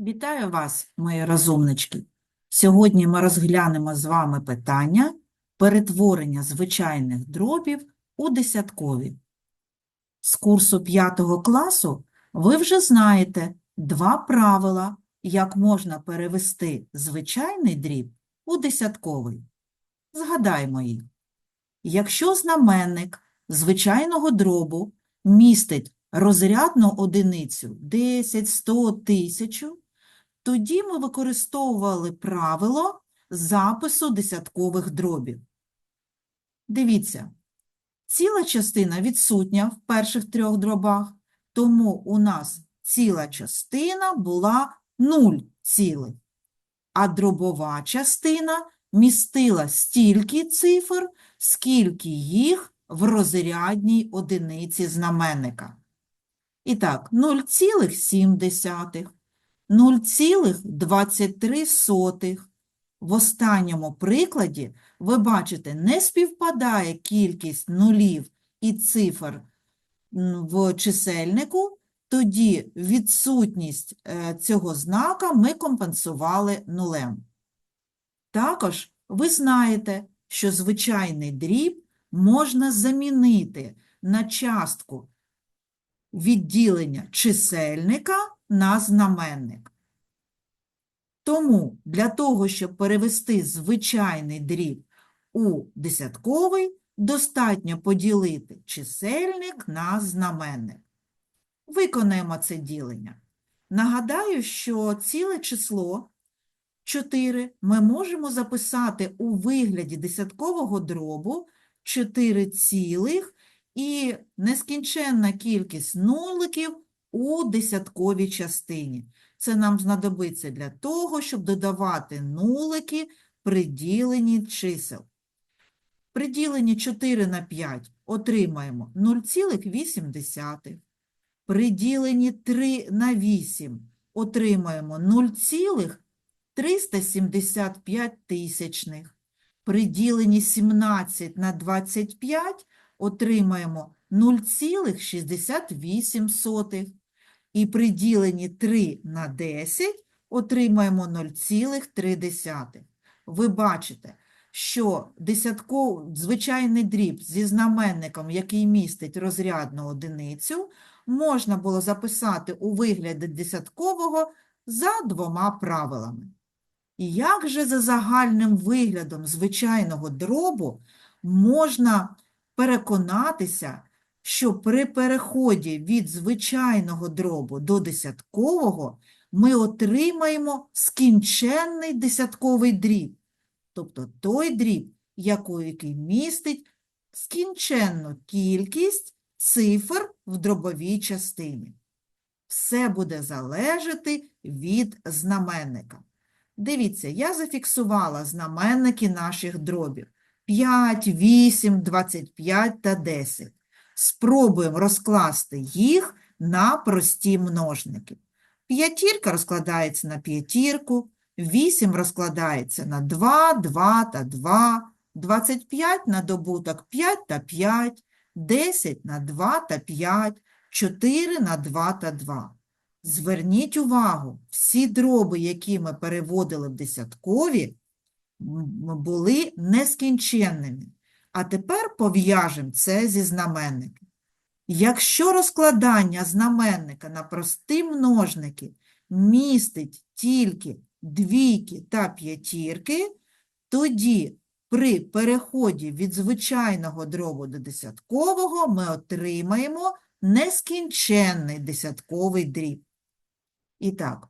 Вітаю вас, мої розумнички! Сьогодні ми розглянемо з вами питання перетворення звичайних дробів у десяткові. З курсу 5 класу ви вже знаєте два правила, як можна перевести звичайний дріб у десятковий. Згадаймо їх. Якщо знаменник звичайного дробу містить розрядну одиницю 10, 100, 1000, тоді ми використовували правило запису десяткових дробів. Дивіться, ціла частина відсутня в перших трьох дробах, тому у нас ціла частина була 0 цілих, а дробова частина містила стільки цифр, скільки їх в розрядній одиниці знаменника. І так, 0,7, 0,23. В останньому прикладі ви бачите, не співпадає кількість нулів і цифр в чисельнику, тоді відсутність е, цього знака ми компенсували нулем. Також ви знаєте, що звичайний дріб можна замінити на частку відділення чисельника на знаменник. Тому для того, щоб перевести звичайний дріб у десятковий, достатньо поділити чисельник на знаменник. Виконаємо це ділення. Нагадаю, що ціле число 4 ми можемо записати у вигляді десяткового дробу 4 цілих і нескінченна кількість нуликів у десятковій частині. Це нам знадобиться для того, щоб додавати нулики при діленні чисел. При діленні 4 на 5 отримаємо 0,8. При діленні 3 на 8 отримаємо 0,375 тисячних. При діленні 17 на 25 отримаємо 0,68. І при діленні 3 на 10 отримаємо 0,3. Ви бачите, що десятковий звичайний дріб зі знаменником, який містить розрядну одиницю, можна було записати у вигляді десяткового за двома правилами. І як же за загальним виглядом звичайного дробу можна переконатися, що при переході від звичайного дробу до десяткового ми отримаємо скінченний десятковий дріб, тобто той дріб, який містить скінченну кількість цифр в дробовій частині. Все буде залежати від знаменника. Дивіться, я зафіксувала знаменники наших дробів 5, 8, 25 та 10. Спробуємо розкласти їх на прості множники. П'ятірка розкладається на п'ятірку, 8 розкладається на 2, 2 та 2, 25 на добуток 5 та 5, 10 на 2 та 5, 4 на 2 та 2. Зверніть увагу, всі дроби, які ми переводили в десяткові, були нескінченними. А тепер пов'яжемо це зі знаменником. Якщо розкладання знаменника на прості множники містить тільки двійки та п'ятірки, тоді при переході від звичайного дробу до десяткового ми отримаємо нескінченний десятковий дріб. І так,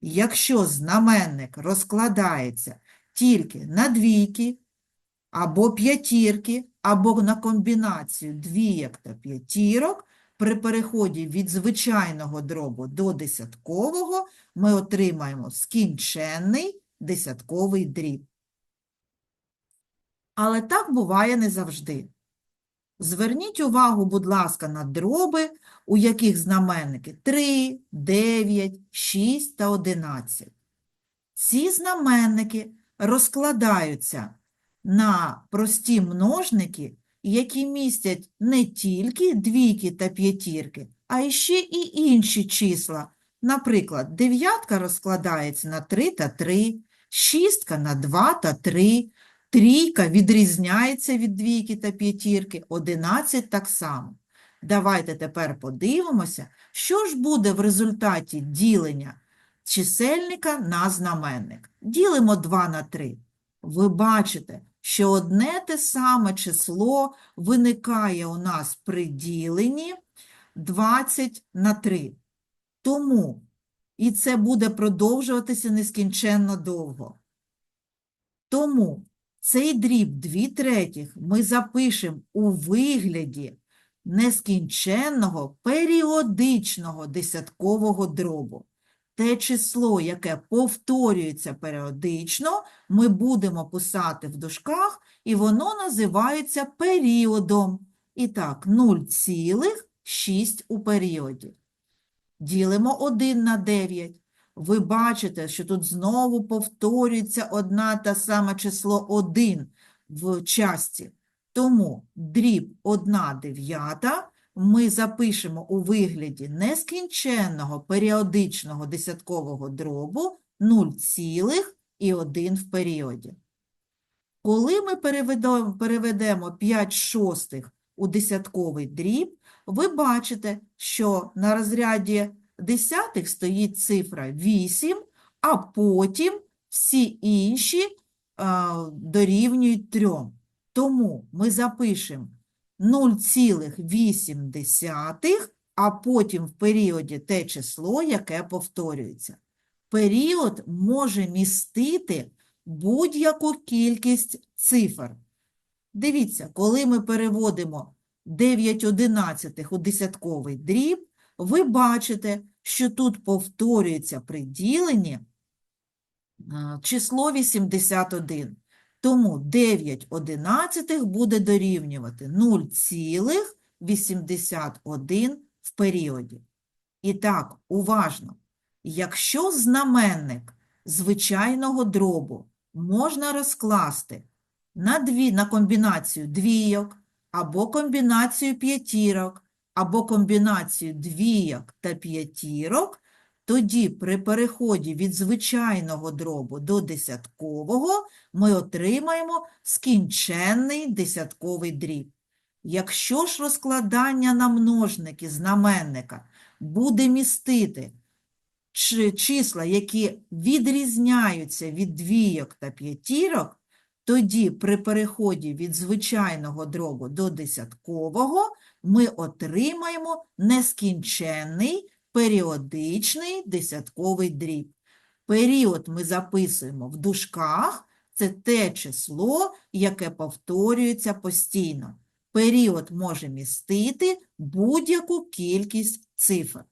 якщо знаменник розкладається тільки на двійки, або п'ятірки, або на комбінацію двійок та п'ятірок, при переході від звичайного дробу до десяткового ми отримаємо скінченний десятковий дріб. Але так буває не завжди. Зверніть увагу, будь ласка, на дроби, у яких знаменники 3, 9, 6 та 11. Ці знаменники розкладаються на прості множники, які містять не тільки двійки та п'ятірки, а ще і інші числа, Наприклад, дев'ятка розкладається на 3 та 3, шістка на 2 та 3, трійка відрізняється від двійки та п'ятірки, 11 так само. Давайте тепер подивимося, що ж буде в результаті ділення чисельника на знаменник. Ділимо 2 на 3. Ви бачите, що одне те саме число виникає у нас при діленні 20 на 3. Тому і це буде продовжуватися нескінченно довго. Тому цей дріб 2 третіх ми запишемо у вигляді нескінченного періодичного десяткового дробу. Те число, яке повторюється періодично, ми будемо писати в дужках, і воно називається періодом. І так, 0,6 у періоді. Ділимо 1 на 9. Ви бачите, що тут знову повторюється одна та сама число 1 в часті. Тому дріб 1 дев'ята ми запишемо у вигляді нескінченного періодичного десяткового дробу 0,1 в періоді. Коли ми переведемо, переведемо 5 шостих у десятковий дріб, ви бачите, що на розряді десятих стоїть цифра 8, а потім всі інші дорівнюють 3. Тому ми запишемо 0,8, а потім в періоді те число, яке повторюється. Період може містити будь-яку кількість цифр. Дивіться, коли ми переводимо 9 одинадцятих у десятковий дріб, ви бачите, що тут повторюється при діленні число 81. Тому 9 одинадцятих буде дорівнювати 0,81 в періоді. І так, уважно. Якщо знаменник звичайного дробу можна розкласти на, дві, на комбінацію двійок, або комбінацію п'ятірок, або комбінацію двійок та п'ятірок, тоді при переході від звичайного дробу до десяткового ми отримаємо скінченний десятковий дріб. Якщо ж розкладання на множники знаменника буде містити числа, які відрізняються від двійок та п'ятірок, тоді при переході від звичайного дробу до десяткового ми отримаємо нескінченний періодичний десятковий дріб. Період ми записуємо в дужках, це те число, яке повторюється постійно. Період може містити будь-яку кількість цифр. Е,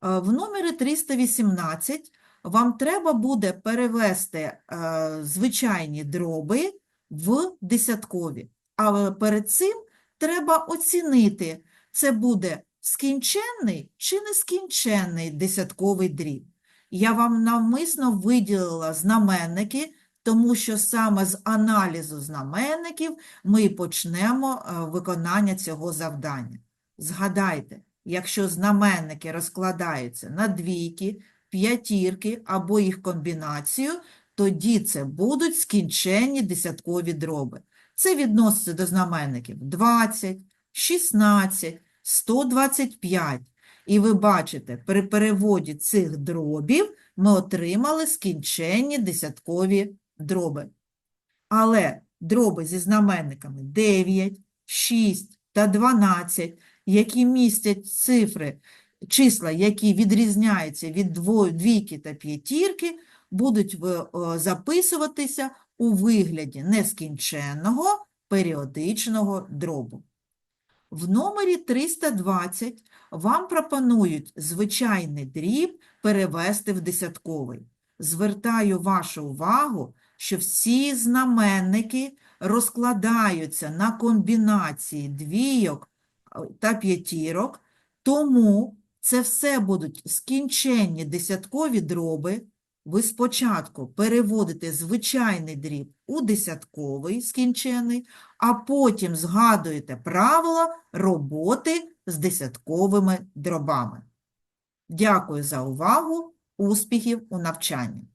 В номері 318 вам треба буде перевести е, звичайні дроби в десяткові. Але перед цим треба оцінити, це буде скінченний чи нескінченний десятковий дріб. Я вам навмисно виділила знаменники, тому що саме з аналізу знаменників ми почнемо е, виконання цього завдання. Згадайте, якщо знаменники розкладаються на двійки, п'ятірки або їх комбінацію, тоді це будуть скінченні десяткові дроби. Це відноситься до знаменників 20, 16, 125. І ви бачите, при переводі цих дробів ми отримали скінченні десяткові дроби. Але дроби зі знаменниками 9, 6 та 12, які містять цифри, числа, які відрізняються від двійки та п'ятірки, будуть записуватися у вигляді нескінченного періодичного дробу. В номері 320 вам пропонують звичайний дріб перевести в десятковий. Звертаю вашу увагу, що всі знаменники розкладаються на комбінації двійок та п'ятірок, тому це все будуть скінченні десяткові дроби. Ви спочатку переводите звичайний дріб у десятковий скінчений, а потім згадуєте правила роботи з десятковими дробами. Дякую за увагу. Успіхів у навчанні!